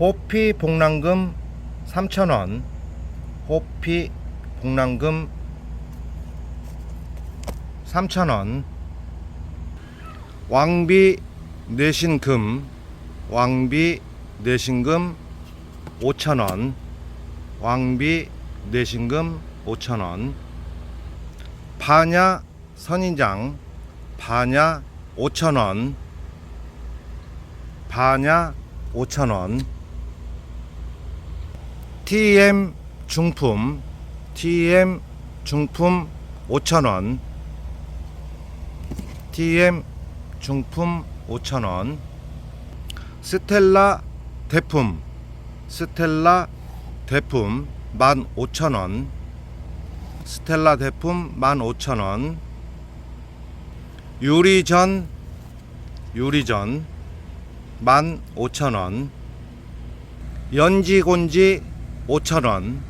호피 복랑금 3,000원. 호피 복랑금 3,000원. 왕비 내신금 왕비 내신금 5,000원. 왕비 내신금 5,000원. 파냐 선인장 파냐 5,000원. 파냐 5,000원 TM 중품 TM 중품 5,000원. TM 중품 5,000원. 스텔라 대품 스텔라 대품 15,000원. 스텔라 대품 15,000원. 유리전 유리전 15,000원. 연지곤지 5,000원.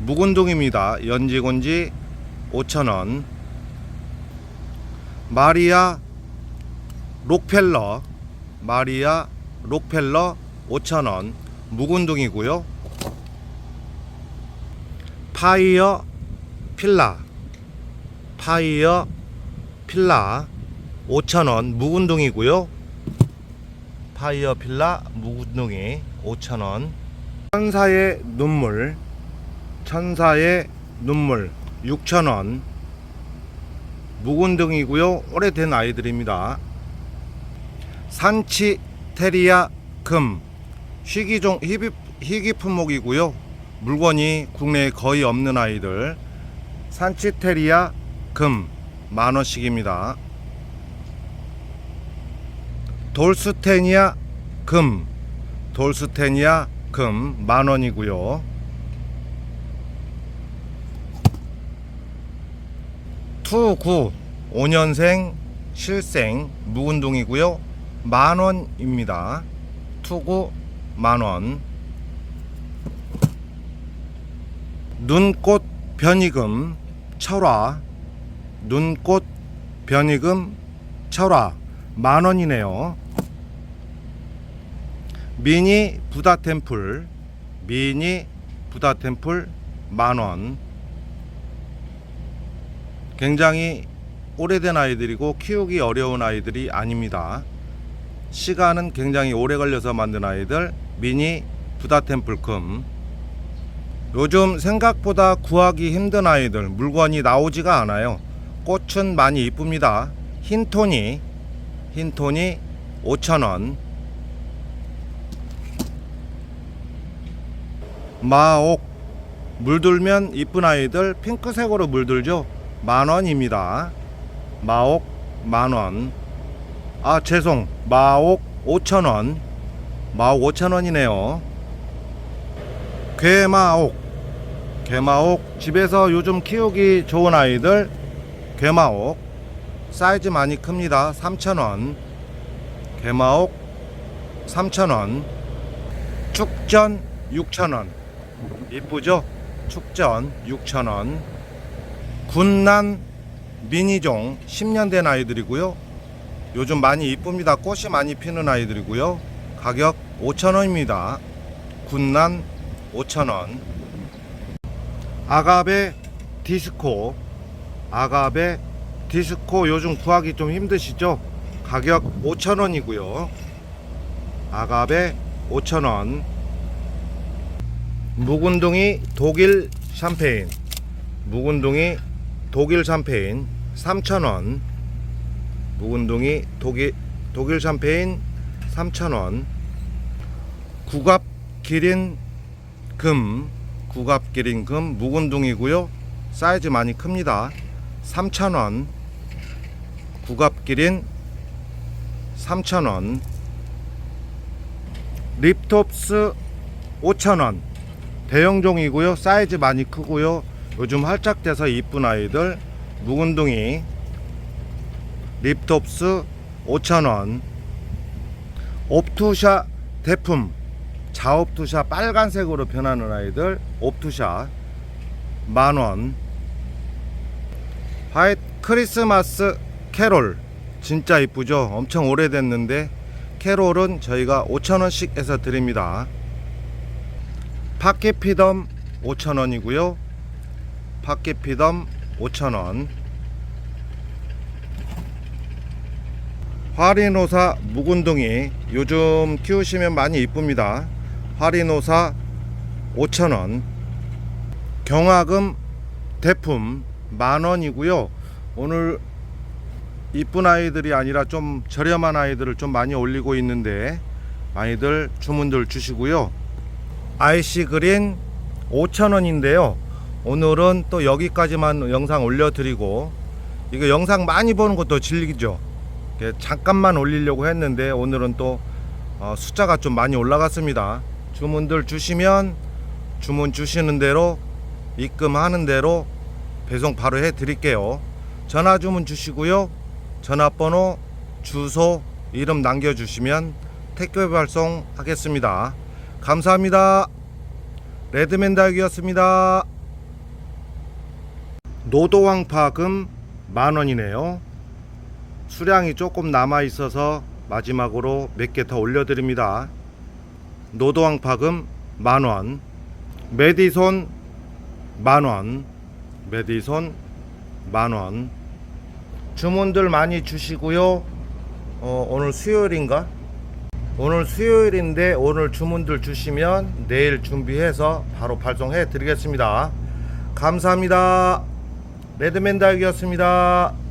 묵은둥입니다. 연지곤지 5,000원. 마리아 록펠러. 마리아 록펠러 5,000원. 묵은둥이고요. 파이어 필라. 파이어 필라 5,000원. 묵은둥이고요. 파이어 필라 묵은둥이 5,000원 천사의 눈물 천사의 눈물 6,000원 묵은둥이고요. 오래된 아이들입니다. 산치 테리아 금 희귀종 희귀, 희귀 품목이고요. 물건이 국내에 거의 없는 아이들 산치 테리아 금 만원씩입니다. 돌스테니아 금 돌스테니아 금 만원이고요. 투구 5년생 실생 묵은둥이고요. 만 원입니다. 투구 만 원 눈꽃 변이금 철화 눈꽃 변이금 철화 만 원이네요. 미니 부다 템플 미니 부다 템플 만원 굉장히 오래된 아이들이고 키우기 어려운 아이들이 아닙니다. 시간은 굉장히 오래 걸려서 만든 아이들 미니 부다 템플 금 요즘 생각보다 구하기 힘든 아이들 물건이 나오지가 않아요. 꽃은 많이 이쁩니다. 흰 톤이 흰 톤이 5,000원 마옥. 물들면 이쁜 아이들 핑크색으로 물들죠. 만원입니다. 마옥 만원. 아 죄송. 마옥 5천원. 마옥 5천원이네요. 괴마옥. 괴마옥. 집에서 요즘 키우기 좋은 아이들. 괴마옥. 사이즈 많이 큽니다. 3천원. 괴마옥 3천원. 축전 6천원 이쁘죠? 축전 6,000원. 군난 미니종 10년 된 아이들이고요. 요즘 많이 이쁩니다. 꽃이 많이 피는 아이들이고요. 가격 5,000원입니다. 군난 5,000원. 아가베 디스코. 아가베 디스코 요즘 구하기 좀 힘드시죠? 가격 5,000원이고요. 아가베 5,000원 묵은둥이 독일 샴페인. 묵은둥이 독일 샴페인. 3,000원. 묵은둥이 독일 독일 샴페인. 3,000원. 구갑 기린 금. 구갑 기린 금 묵은둥이고요. 사이즈 많이 큽니다. 3,000원. 구갑 기린 3,000원. 립톱스 5,000원 대형종이고요. 사이즈 많이 크고요. 요즘 활짝돼서 이쁜 아이들 묵은둥이 립톱스 5,000원 옵투샤 대품 자옵투샤 빨간색으로 변하는 아이들 옵투샤 만원 화이트 크리스마스 캐롤 진짜 이쁘죠 엄청 오래됐는데 캐롤은 저희가 5,000원씩 해서 드립니다. 파케피덤 5,000원이고요. 파케피덤 5,000원. 화리노사 묵은둥이 요즘 키우시면 많이 이쁩니다. 화리노사 5,000원. 경화금 대품 만원이고요. 오늘 이쁜 아이들이 아니라 좀 저렴한 아이들을 좀 많이 올리고 있는데 많이들 주문들 주시고요. 아이시 그린 5,000원인데요. 오늘은 또 여기까지만 영상 올려드리고 이거 영상 많이 보는 것도 질리죠. 잠깐만 올리려고 했는데 오늘은 또 어, 숫자가 좀 많이 올라갔습니다. 주문들 주시면 주문 주시는 대로 입금하는 대로 배송 바로 해 드릴게요. 전화 주문 주시고요. 전화번호, 주소, 이름 남겨 주시면 택배 발송 하겠습니다. 감사합니다. 레드맨 다육이었습니다. 노도왕파금 만 원이네요. 수량이 조금 남아 있어서 마지막으로 몇 개 더 올려드립니다. 노도왕파금 만 원, 메디손 만 원, 메디손 만 원. 주문들 많이 주시고요. 어, 오늘 수요일인가? 오늘 수요일인데 오늘 주문들 주시면 내일 준비해서 바로 발송해 드리겠습니다. 감사합니다. 레드맨 다육이었습니다.